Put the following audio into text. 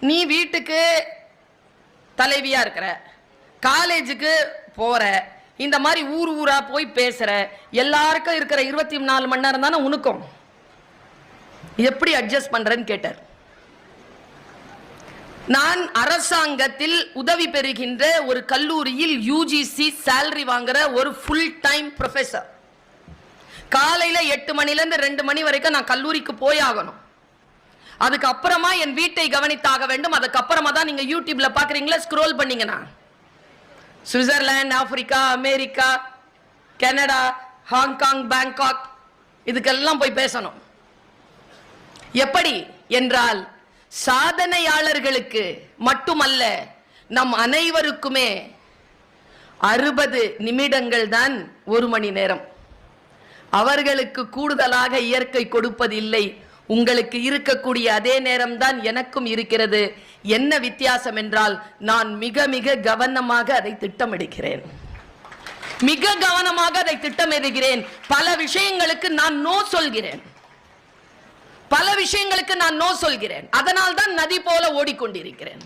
நீ வீட்டுக்கு தலைவியாக இருக்கிற காலேஜுக்கு போகிற இந்த மாதிரி ஊர் ஊராக போய் பேசுகிற எல்லாருக்கும் இருக்கிற இருபத்தி நாலு மணி நேரம் தானே உனக்கும்? எப்படி அட்ஜஸ்ட் பண்ணுறேன்னு கேட்டார். நான் அரசாங்கத்தில் உதவி பெறுகின்ற ஒரு கல்லூரியில் யூஜிசி சேலரி வாங்குற ஒரு ஃபுல் டைம் ப்ரொஃபஸர் காலையில் எட்டு மணிலேருந்து ரெண்டு மணி வரைக்கும் நான் கல்லூரிக்கு போய் ஆகணும். அதுக்கப்புறமா என் வீட்டை கவனித்தாக வேண்டும். அதுக்கப்புறமா தான் நீங்க யூடியூப்ல பாக்குறீங்களா? ஸ்க்ரோல் பண்ணீங்கன்னா. Switzerland Africa America Canada Hong Kong Bangkok இதுக்கெல்லாம் போய் பேசணும். எப்படி என்றால் சாதனையாளர்களுக்கு மட்டுமல்ல நம் அனைவருக்குமே அறுபது நிமிடங்கள் தான் ஒரு மணி நேரம். அவர்களுக்கு கூடுதலாக இயற்கை கொடுப்பதில்லை. உங்களுக்கு இருக்கக்கூடிய அதே நேரம்தான் எனக்கும் இருக்கிறது. என்ன வித்தியாசம் என்றால் நான் மிக மிக கவனமாக அதை திட்டமிடுகிறேன். மிக கவனமாக அதை திட்டமிடுகிறேன். பல விஷயங்களுக்கு நான் நோ சொல்கிறேன். பல விஷயங்களுக்கு நான் நோ சொல்கிறேன். அதனால் தான் நதி போல ஓடிக்கொண்டிருக்கிறேன்.